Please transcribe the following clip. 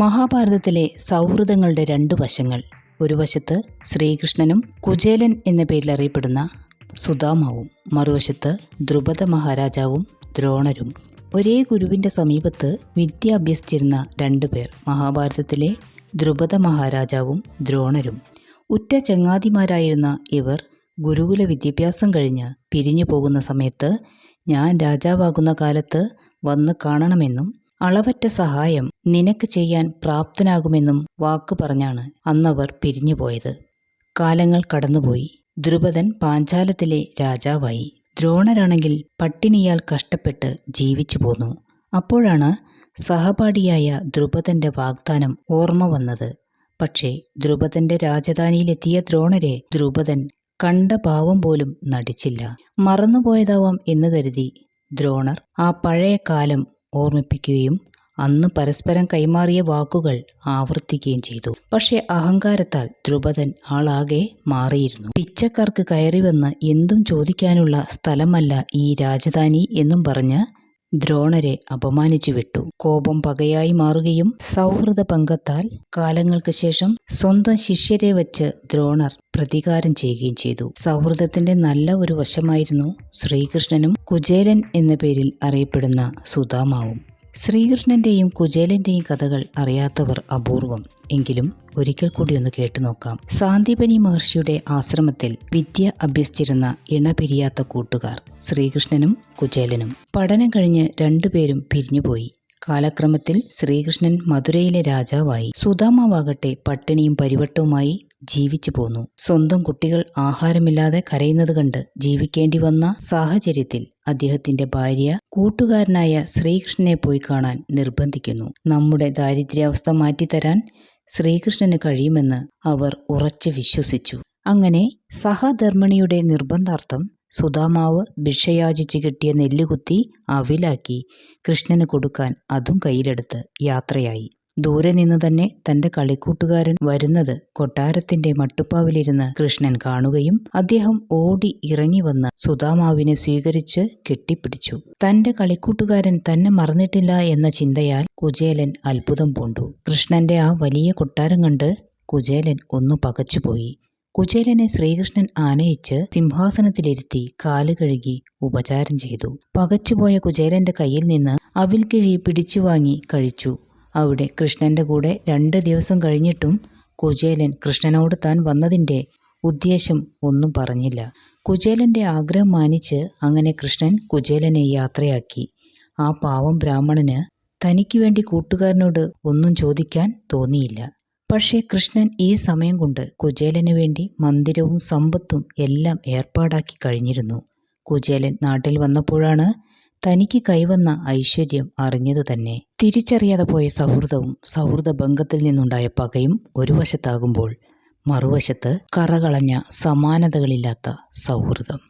മഹാഭാരതത്തിലെ സൗഹൃദങ്ങളുടെ രണ്ടു വശങ്ങൾ. ഒരു വശത്ത് ശ്രീകൃഷ്ണനും കുചേലൻ എന്ന പേരിൽ അറിയപ്പെടുന്ന സുദാമാവും മറുവശത്ത് ദ്രുപദ മഹാരാജാവും ദ്രോണരും. ഒരേ ഗുരുവിന്റെ സമീപത്ത് വിദ്യ അഭ്യസിച്ചിരുന്ന രണ്ടുപേർ മഹാഭാരതത്തിലെ ദ്രുപദ മഹാരാജാവും ദ്രോണരും. ഉറ്റ ചങ്ങാതിമാരായിരുന്ന ഇവർ ഗുരുകുല വിദ്യാഭ്യാസം കഴിഞ്ഞ് പിരിഞ്ഞു പോകുന്ന സമയത്ത് ഞാൻ രാജാവാകുന്ന കാലത്ത് വന്ന് കാണണമെന്നും അളവറ്റ സഹായം നിനക്ക് ചെയ്യാൻ പ്രാപ്തനാകുമെന്നും വാക്കു പറഞ്ഞാണ് അന്നവർ പിരിഞ്ഞുപോയത്. കാലങ്ങൾ കടന്നുപോയി. ദ്രുപദൻ പാഞ്ചാലത്തിലെ രാജാവായി. ദ്രോണരാണെങ്കിൽ പട്ടിണിയാൽ കഷ്ടപ്പെട്ട് ജീവിച്ചു പോന്നു. അപ്പോഴാണ് സഹപാഠിയായ ദ്രുപദന്റെ വാഗ്ദാനം ഓർമ്മ വന്നത്. പക്ഷേ ദ്രുപദന്റെ രാജധാനിയിലെത്തിയ ദ്രോണരെ ദ്രുപദൻ കണ്ട ഭാവം പോലും നടിച്ചില്ല. മറന്നുപോയതാവാം എന്ന് കരുതി ദ്രോണർ ആ പഴയ കാലം ഓർമ്മിപ്പിക്കുകയും അന്ന് പരസ്പരം കൈമാറിയ വാക്കുകൾ ആവർത്തിക്കുകയും ചെയ്തു. പക്ഷേ അഹങ്കാരത്താൽ ദ്രുപദൻ ആളാകെ മാറിയിരുന്നു. പിച്ചക്കാർക്ക് കയറി വന്ന് എന്തും ചോദിക്കാനുള്ള സ്ഥലമല്ല ഈ രാജധാനി എന്നും പറഞ്ഞ് ദ്രോണരെ അപമാനിച്ചു വിട്ടു. കോപം പകയായി മാറുകയും സൗഹൃദ പങ്കത്താൽ കാലങ്ങൾക്ക് ശേഷം സ്വന്തം ശിഷ്യരെ വച്ച് ദ്രോണർ പ്രതികാരം ചെയ്യുകയും ചെയ്തു. സൗഹൃദത്തിന്റെ നല്ല ഒരു വശമായിരുന്നു ശ്രീകൃഷ്ണനും കുചേരൻ എന്ന പേരിൽ അറിയപ്പെടുന്ന സുധാമാവും. ശ്രീകൃഷ്ണന്റെയും കുചേലന്റെയും കഥകൾ അറിയാത്തവർ അപൂർവം. എങ്കിലും ഒരിക്കൽ കൂടി ഒന്ന് കേട്ടു നോക്കാം. സാന്ദീപനി മഹർഷിയുടെ ആശ്രമത്തിൽ വിദ്യ അഭ്യസിച്ചിരുന്ന ഇണപിരിയാത്ത കൂട്ടുകാർ ശ്രീകൃഷ്ണനും കുചേലനും. പഠനം കഴിഞ്ഞ് രണ്ടുപേരും പിരിഞ്ഞുപോയി. കാലക്രമത്തിൽ ശ്രീകൃഷ്ണൻ മധുരയിലെ രാജാവായി. സുധാമാവാകട്ടെ പട്ടിണിയും പരിവട്ടവുമായി ജീവിച്ചു പോന്നു. സ്വന്തം കുട്ടികൾ ആഹാരമില്ലാതെ കരയുന്നത് കണ്ട് ജീവിക്കേണ്ടി വന്ന സാഹചര്യത്തിൽ അദ്ദേഹത്തിന്റെ ഭാര്യ കൂട്ടുകാരനായ ശ്രീകൃഷ്ണനെ പോയി കാണാൻ നിർബന്ധിക്കുന്നു. നമ്മുടെ ദാരിദ്ര്യാവസ്ഥ മാറ്റിത്തരാൻ ശ്രീകൃഷ്ണന് കഴിയുമെന്ന് അവർ ഉറച്ചു വിശ്വസിച്ചു. അങ്ങനെ സഹധർമ്മിണിയുടെ നിർബന്ധാർത്ഥം സുധാമാവ് ഭിക്ഷയാചിച്ച് കിട്ടിയ നെല്ലുകുത്തി അവിലാക്കി കൃഷ്ണന് കൊടുക്കാൻ അതും കയ്യിലെടുത്ത് യാത്രയായി. ദൂരെ നിന്ന് തന്നെ തന്റെ കളിക്കൂട്ടുകാരൻ വരുന്നത് കൊട്ടാരത്തിന്റെ മട്ടുപ്പാവിലിരുന്ന് കൃഷ്ണൻ കാണുകയും അദ്ദേഹം ഓടി ഇറങ്ങി വന്ന് സുധാമാവിനെ സ്വീകരിച്ച് കെട്ടിപ്പിടിച്ചു. തന്റെ കളിക്കൂട്ടുകാരൻ തന്നെ മറന്നിട്ടില്ല എന്ന ചിന്തയാൽ കുചേലൻ അത്ഭുതം പൂണ്ടു. കൃഷ്ണന്റെ ആ വലിയ കൊട്ടാരം കണ്ട് കുചേലൻ ഒന്നു പകച്ചുപോയി. കുചേലനെ ശ്രീകൃഷ്ണൻ ആനയിച്ച് സിംഹാസനത്തിലിരുത്തി കാൽ കഴുകി ഉപചാരം ചെയ്തു. പകച്ചുപോയ കുചേലന്റെ കയ്യിൽ നിന്ന് അവിൽ കിഴി പിടിച്ചു വാങ്ങി കഴിച്ചു. അവിടെ കൃഷ്ണന്റെ കൂടെ രണ്ട് ദിവസം കഴിഞ്ഞിട്ടും കുചേലൻ കൃഷ്ണനോട് താൻ വന്നതിന്റെ ഉദ്ദേശം ഒന്നും പറഞ്ഞില്ല. കുചേലന്റെ ആഗ്രഹം മാനിച്ച് അങ്ങനെ കൃഷ്ണൻ കുചേലനെ യാത്രയാക്കി. ആ പാവം ബ്രാഹ്മണന് തനിക്ക് വേണ്ടി കൂട്ടുകാരനോട് ഒന്നും ചോദിക്കാൻ തോന്നിയില്ല. പക്ഷേ കൃഷ്ണൻ ഈ സമയം കൊണ്ട് കുചേലന് വേണ്ടി മന്ദിരവും സമ്പത്തും എല്ലാം ഏർപ്പാടാക്കി കഴിഞ്ഞിരുന്നു. കുചേലൻ നാട്ടിൽ വന്നപ്പോഴാണ് തനിക്ക് കൈവന്ന ഐശ്വര്യം അറിഞ്ഞത് തന്നെ. തിരിച്ചറിയാതെ പോയ സൗഹൃദവും സൗഹൃദ ബന്ധത്തിൽ നിന്നുണ്ടായ പകയും ഒരു വശത്താകുമ്പോൾ മറുവശത്ത് കറകളഞ്ഞ സമാനതകളില്ലാത്ത സൗഹൃദം.